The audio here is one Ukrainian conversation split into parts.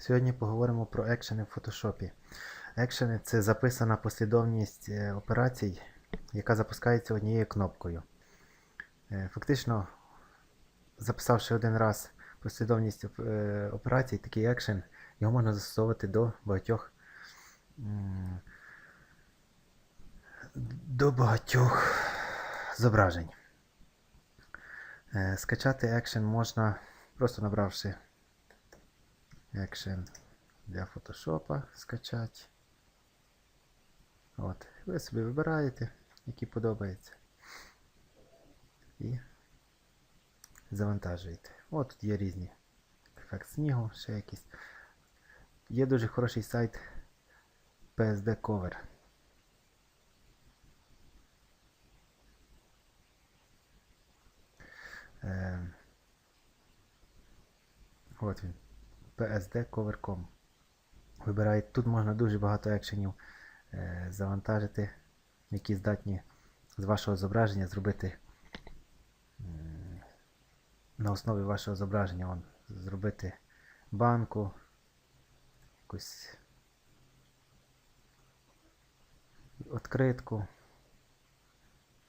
Сьогодні поговоримо про екшени в фотошопі. Екшени це записана послідовність е, операцій, яка запускається однією кнопкою. Е, Фактично, записавши один раз послідовність е, операцій, такий екшен, його можна застосовувати до багатьох до багатьох зображень. Скачати екшен можна просто набравши екшен для фотошопа скачати. От. Ви собі вибираєте, який подобається. І завантажуєте. От тут є різні. Ефект снігу, ще якісь. Є дуже хороший сайт PSD Cover. Е, От він. psdcover.com. Вибираєте, тут можна дуже багато екшенів е, завантажити, які здатні з вашого зображення зробити м, на основі вашого зображення вон, зробити банку, якусь відкритку,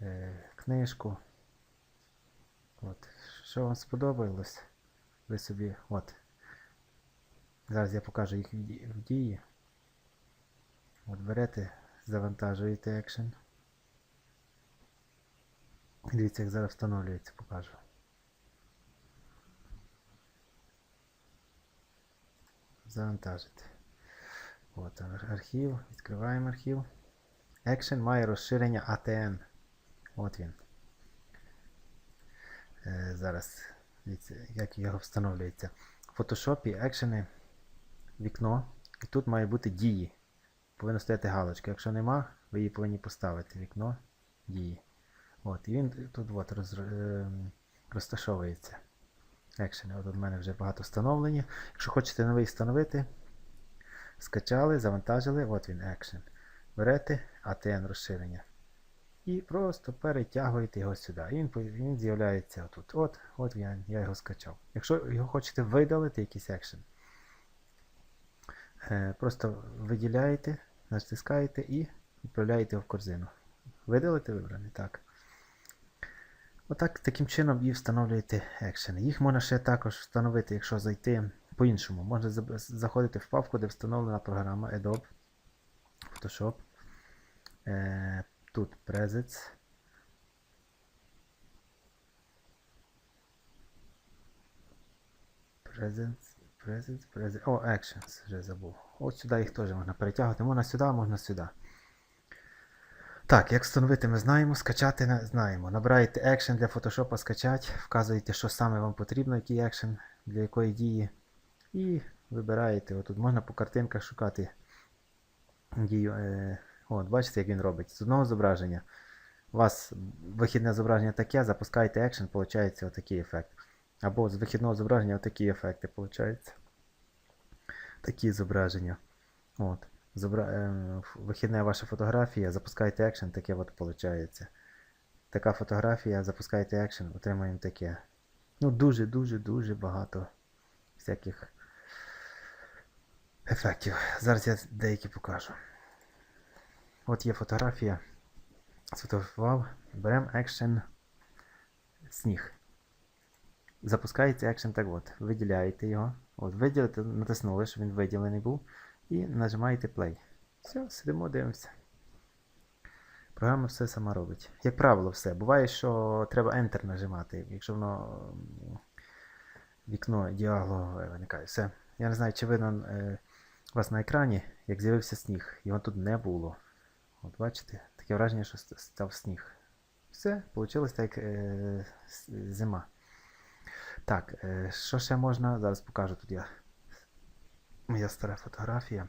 е, книжку. От. Що вам сподобалось? Ви собі от. Зараз я покажу їх в дії. От берете, завантажуєте екшен. Дивіться, як зараз встановлюється, покажу. Завантажити. От архів. Відкриваємо архів. Екшен має розширення ATN. От він. Е, зараз дивіться, як його встановлюється. В фотошопі екшени вікно, і тут має бути дії. Повинна стояти галочка. Якщо нема, ви її повинні поставити. Вікно дії. От, і він тут от роз, е, розташовується. Екшени. От у мене вже багато встановлені. Якщо хочете новий встановити, скачали, завантажили, от він екшен. Берете ATN розширення. І просто перетягуєте його сюди. І він, він з'являється отут. От, от я, я його скачав. Якщо його хочете видалити, якийсь екшен, просто виділяєте, натискаєте і відправляєте в корзину. Видалити вибраний? Так. Отак таким чином і встановлюєте екшени. Їх можна ще також встановити, якщо зайти по-іншому. Можна заходити в папку, де встановлена програма Adobe Photoshop. Е, тут Presets. Presents, Presents, Presents. О, Actions, вже забув. От сюди їх теж можна перетягувати. Можна сюди, можна сюди. Так, як встановити, ми знаємо, скачати не знаємо. Набираєте Action для Photoshop, скачати, вказуєте, що саме вам потрібно, який екшен, для якої дії. І вибираєте. Отут можна по картинках шукати дію. Е, от, бачите, як він робить. З одного зображення. У вас вихідне зображення таке, запускаєте екшен, виходить отакий ефект. Або з вихідного зображення отакі ефекти виходять. Такі зображення. От. Зобра... е, вихідна ваша фотографія, запускаєте екшен, таке от виходить. Така фотографія, запускаєте екшен, отримаємо таке. Ну, дуже-дуже-дуже багато всяких ефектів. Зараз я деякі покажу. От є фотографія. Сфотографував. Беремо екшен сніг. Запускається екшен так от. Виділяєте його. От, виділите, натиснули, щоб він виділений був. І нажимаєте play. Все, сидимо, дивимося. Програма все сама робить. Як правило, все. Буває, що треба Enter нажимати, якщо воно вікно діалогу виникає. Все. Я не знаю, чи видно е, у вас на екрані, як з'явився сніг. Його тут не було. От бачите, таке враження, що став сніг. Все, вийшло так, як е, зима. Так, е, що ще можна? Зараз покажу тут я. Моя стара фотографія.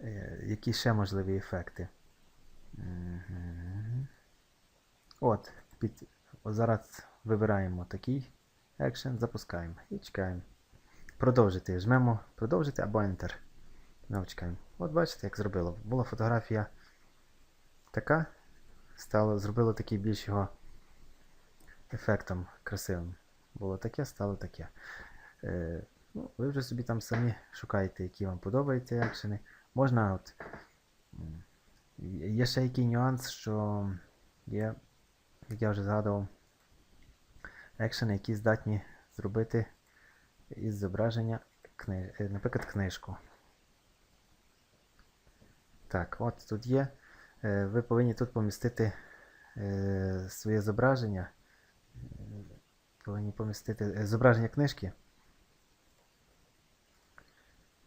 Е, які ще можливі ефекти? От, під, от зараз вибираємо такий екшен, запускаємо і чекаємо. Продовжити. Жмемо продовжити або Enter. Ну, чекаємо. От бачите, як зробило. Була фотографія така, стало, зробило такий більш його ефектом красивим. Було таке, стало таке. Е, Ну, ви вже собі там самі шукаєте, які вам подобаються екшени. Можна от. Є ще який нюанс, що є, як я вже згадував, екшени, які здатні зробити із зображення, кни... е, наприклад, книжку. Так, от тут є. Е, Ви повинні тут помістити е, своє зображення. Повинні помістити е, зображення книжки.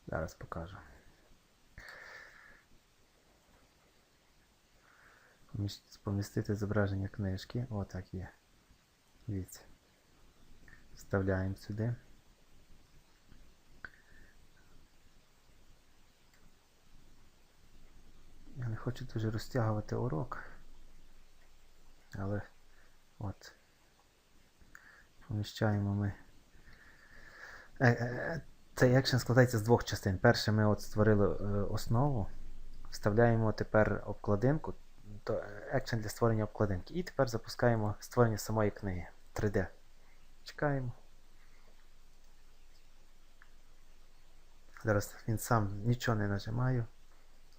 Зараз покажу. Помістити зображення книжки. Отак є. Дивіться. Вставляємо сюди. Я не хочу дуже розтягувати урок. Але от. Поміщаємо ми. Е, е, Цей екшен складається з двох частин. Перше, ми от створили е, основу, вставляємо тепер обкладинку, то е, екшен для створення обкладинки. І тепер запускаємо створення самої книги 3D. Чекаємо. Зараз він сам нічого не нажимаю.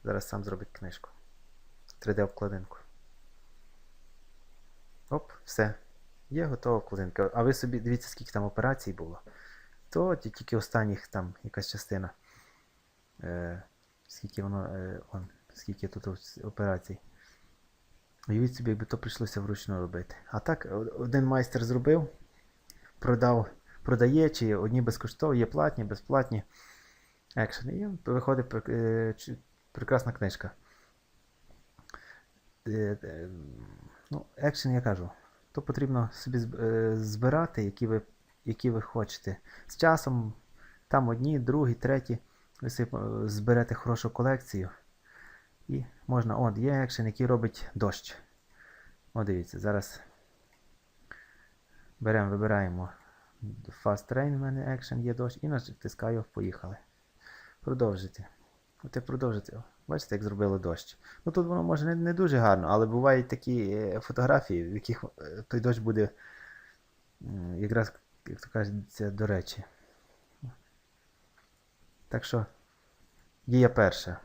Зараз сам зробить книжку. 3D обкладинку. Оп, все. Є готова обкладинка. А ви собі дивіться, скільки там операцій було. То тільки останніх там якась частина. Е, скільки воно. Е, он, скільки тут операцій. Уявіть собі, якби то прийшлося вручну робити. А так, один майстер зробив, продав, продає, чи одні безкоштовні, є платні, безплатні екшени. І виходить е, прекрасна книжка. Е, е, ну, екшен, я кажу, то потрібно собі е, збирати, які ви, які ви хочете. З часом там одні, другі, треті. Ви е, зберете хорошу колекцію. І можна. От, є екшен, який робить дощ. О, дивіться, зараз беремо, вибираємо Fast Train, в мене екшен є дощ, і натискаю поїхали. Продовжити. От як продовжити. Бачите, як зробило дощ. Ну тут воно може не, не дуже гарно, але бувають такі е, фотографії, в яких е, той дощ буде якраз, як то кажеться, до речі. Так що, дія перша.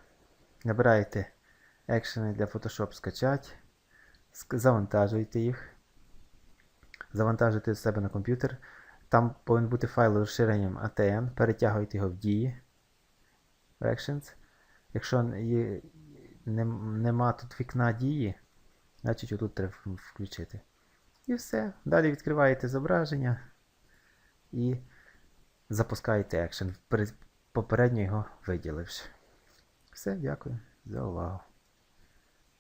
Набираєте екшени для Photoshop скачати, ск- завантажуєте їх, завантажуєте з себе на комп'ютер. Там повинен бути файл з розширенням ATN, перетягуєте його в дії. в Actions. Якщо є, не, нема тут вікна дії, значить отут треба включити. І все. Далі відкриваєте зображення і запускаєте екшен, попередньо його виділивши. Все, дякую за увагу.